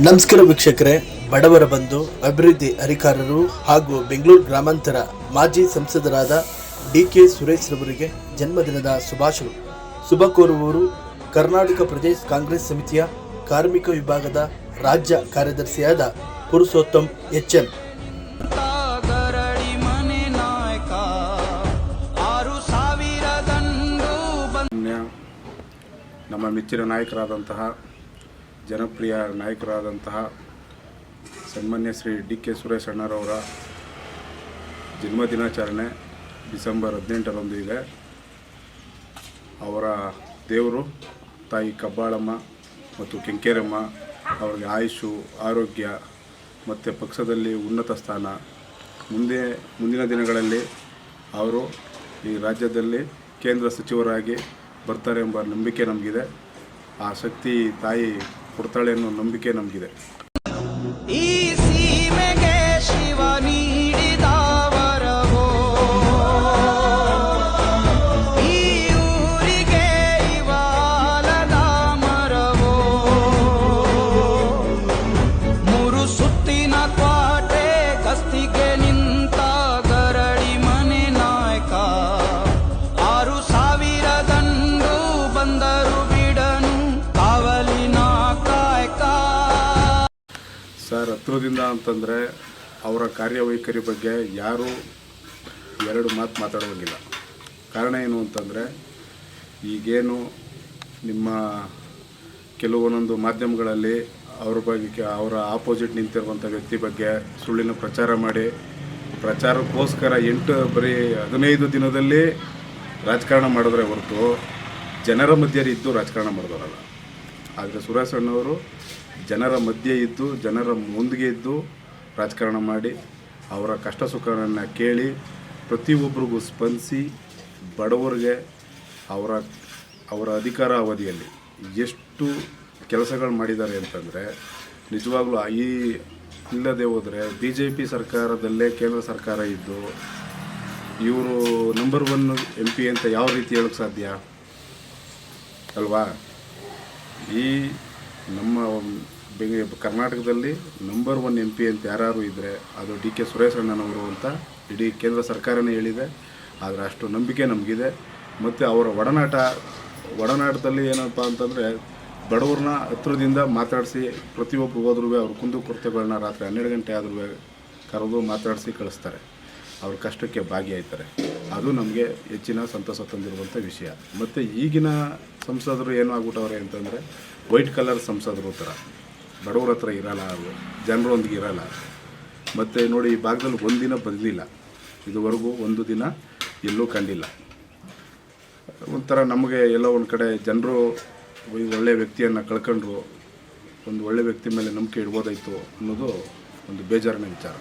ನಮಸ್ಕಾರ ವೀಕ್ಷಕರೇ, ಬಡವರ ಬಂಧು, ಅಭಿವೃದ್ಧಿ ಅಧಿಕಾರರು ಹಾಗೂ ಬೆಂಗಳೂರು ಗ್ರಾಮಾಂತರ ಮಾಜಿ ಸಂಸದರಾದ ಡಿ ಕೆ ಸುರೇಶ್ ರವರಿಗೆ ಜನ್ಮದಿನದ ಶುಭಾಶಯಗಳು. ಶುಭ ಕೋರುವವರು ಕರ್ನಾಟಕ ಪ್ರದೇಶ ಕಾಂಗ್ರೆಸ್ ಸಮಿತಿಯ ಕಾರ್ಮಿಕ ವಿಭಾಗದ ರಾಜ್ಯ ಕಾರ್ಯದರ್ಶಿಯಾದ ಪುರುಷೋತ್ತಮ್ ಎಚ್ ಎನ್ ನಮ್ಮ ಮೆಚ್ಚಿನ ನಾಯಕರಾದಂತಹ ಜನಪ್ರಿಯ ನಾಯಕರಾದಂತಹ ಸನ್ಮಾನ್ಯ ಶ್ರೀ ಡಿ ಕೆ ಸುರೇಶ್ ಅಣ್ಣರವರ ಜನ್ಮದಿನಾಚರಣೆ ಡಿಸೆಂಬರ್ ಹದಿನೆಂಟರಂದು ಇದೆ. ಅವರ ದೇವರು ತಾಯಿ ಕಬ್ಬಾಳಮ್ಮ ಮತ್ತು ಕೆಂಕೇರಮ್ಮ, ಅವರಿಗೆ ಆಯುಷು, ಆರೋಗ್ಯ ಮತ್ತು ಪಕ್ಷದಲ್ಲಿ ಉನ್ನತ ಸ್ಥಾನ. ಮುಂದೆ ಮುಂದಿನ ದಿನಗಳಲ್ಲಿ ಅವರು ಈ ರಾಜ್ಯದಲ್ಲಿ ಕೇಂದ್ರ ಸಚಿವರಾಗಿ ಬರ್ತಾರೆ ಎಂಬ ನಂಬಿಕೆ ನಮಗಿದೆ. ಆ ಶಕ್ತಿ ತಾಯಿ ಕೊಡ್ತಾಳೆ ಅನ್ನೋ ನಂಬಿಕೆ ನಮಗಿದೆ. ಸರ್ ಹತ್ರದಿಂದ ಅಂತಂದರೆ ಅವರ ಕಾರ್ಯವೈಖರಿ ಬಗ್ಗೆ ಯಾರೂ ಎರಡು ಮಾತು ಮಾತಾಡೋಂಗಿಲ್ಲ. ಕಾರಣ ಏನು ಅಂತಂದರೆ ಈಗೇನು ನಿಮ್ಮ ಕೆಲವೊಂದೊಂದು ಮಾಧ್ಯಮಗಳಲ್ಲಿ ಅವ್ರ ಬಗ್ಗೆ ಅವರ ಆಪೋಸಿಟ್ ನಿಂತಿರುವಂಥ ವ್ಯಕ್ತಿ ಬಗ್ಗೆ ಸುಳ್ಳಿನ ಪ್ರಚಾರ ಮಾಡಿ, ಪ್ರಚಾರಕ್ಕೋಸ್ಕರ ಎಂಟು ಬರೀ ಹದಿನೈದು ದಿನದಲ್ಲಿ ರಾಜಕಾರಣ ಮಾಡಿದ್ರೆ ಹೊರತು ಜನರ ಮಧ್ಯೆ ಇದ್ದು ರಾಜಕಾರಣ ಮಾಡಿದವರಲ್ಲ. ಆದರೆ ಸುರೇಶ್ ಅಣ್ಣವರು ಜನರ ಮಧ್ಯೆ ಇದ್ದು, ಜನರ ಮುಂದಿಗೆ ಇದ್ದು ರಾಜಕಾರಣ ಮಾಡಿ ಅವರ ಕಷ್ಟ ಸುಖಗಳನ್ನು ಕೇಳಿ ಪ್ರತಿಯೊಬ್ಬರಿಗೂ ಸ್ಪಂದಿಸಿ ಬಡವರಿಗೆ ಅವರ ಅವರ ಅಧಿಕಾರ ಅವಧಿಯಲ್ಲಿ ಎಷ್ಟು ಕೆಲಸಗಳು ಮಾಡಿದ್ದಾರೆ ಅಂತಂದರೆ ನಿಜವಾಗ್ಲೂ ಈ ಇಲ್ಲದೆ ಹೋದರೆ ಬಿ ಜೆ ಪಿ ಸರ್ಕಾರದಲ್ಲೇ ಕೇಂದ್ರ ಸರ್ಕಾರ ಇದ್ದು ಇವರು ನಂಬರ್ ಒನ್ ಎಂ ಪಿ ಅಂತ ಯಾವ ರೀತಿ ಹೇಳೋಕ್ಕೆ ಸಾಧ್ಯ? ಅಲ್ವಾ? ಈ ನಮ್ಮ ಬೆಂಗ ಕರ್ನಾಟಕದಲ್ಲಿ ನಂಬರ್ ಒನ್ ಎಂ ಪಿ ಅಂತ ಯಾರು ಇದ್ದರೆ ಅದು ಡಿ ಕೆ ಸುರೇಶ್ ರಣ್ಣನವರು ಅಂತ ಇಡೀ ಕೇಂದ್ರ ಸರ್ಕಾರನೇ ಹೇಳಿದೆ. ಆದರೆ ಅಷ್ಟು ನಂಬಿಕೆ ನಮಗಿದೆ. ಮತ್ತು ಅವರ ಒಡನಾಟ, ಒಡನಾಟದಲ್ಲಿ ಏನಪ್ಪ ಅಂತಂದರೆ ಬಡವ್ರನ್ನ ಹತ್ರದಿಂದ ಮಾತಾಡಿಸಿ ಪ್ರತಿಯೊಬ್ಬರು ಹೋದ್ರೂ ಅವ್ರ ಕುಂದು ಕೊರತೆಗಳನ್ನ ರಾತ್ರಿ ಹನ್ನೆರಡು ಗಂಟೆ ಆದ್ರೂ ಕರೆದು ಮಾತಾಡಿಸಿ ಕಳಿಸ್ತಾರೆ. ಅವ್ರ ಕಷ್ಟಕ್ಕೆ ಭಾಗಿಯಾಯ್ತಾರೆ ಅದು ನಮಗೆ ಹೆಚ್ಚಿನ ಸಂತಸ ತಂದಿರುವಂಥ ವಿಷಯ. ಮತ್ತು ಈಗಿನ ಸಂಸದರು ಏನು ಆಗ್ಬಿಟ್ಟವ್ರೆ ಅಂತಂದರೆ ವೈಟ್ ಕಲರ್ ಸಂಸದರು ಥರ ಬಡವ್ರ ಹತ್ರ ಇರಲ್ಲ ಅವರು ಜನರೊಂದಿಗೆ ಇರಲ್ಲ. ಮತ್ತು ನೋಡಿ ಈ ಭಾಗದಲ್ಲಿ ಒಂದಿನ ಬರಲಿಲ್ಲ. ಇದುವರೆಗೂ ಒಂದು ದಿನ ಎಲ್ಲೂ ಕಂಡಿಲ್ಲ. ಒಂಥರ ನಮಗೆ ಎಲ್ಲೋ ಒಂದು ಕಡೆ ಜನರು ಒಳ್ಳೆಯ ವ್ಯಕ್ತಿಯನ್ನು ಕಳ್ಕೊಂಡ್ರು, ಒಂದು ಒಳ್ಳೆ ವ್ಯಕ್ತಿ ಮೇಲೆ ನಂಬಿಕೆ ಇಡ್ಬೋದಾಯ್ತು ಅನ್ನೋದು ಒಂದು ಬೇಜಾರಿನ ವಿಚಾರ.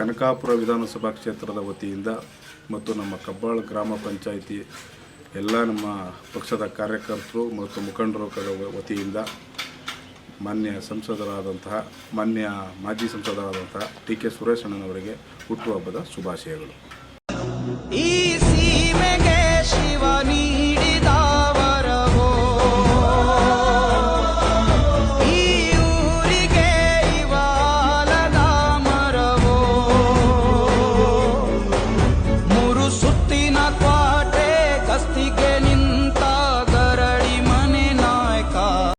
ಕನಕಾಪುರ ವಿಧಾನಸಭಾ ಕ್ಷೇತ್ರದ ವತಿಯಿಂದ ಮತ್ತು ನಮ್ಮ ಕಬ್ಬಾಳ ಗ್ರಾಮ ಪಂಚಾಯಿತಿ ಎಲ್ಲ ನಮ್ಮ ಪಕ್ಷದ ಕಾರ್ಯಕರ್ತರು ಮತ್ತು ಮುಖಂಡರು ವತಿಯಿಂದ ಮಾನ್ಯ ಸಂಸದರಾದಂತಹ, ಮಾನ್ಯ ಮಾಜಿ ಸಂಸದರಾದಂತಹ ಟಿ ಕೆ ಸುರೇಶ್ ಅಣ್ಣನವರಿಗೆ ಹುಟ್ಟುಹಬ್ಬದ ಶುಭಾಶಯಗಳು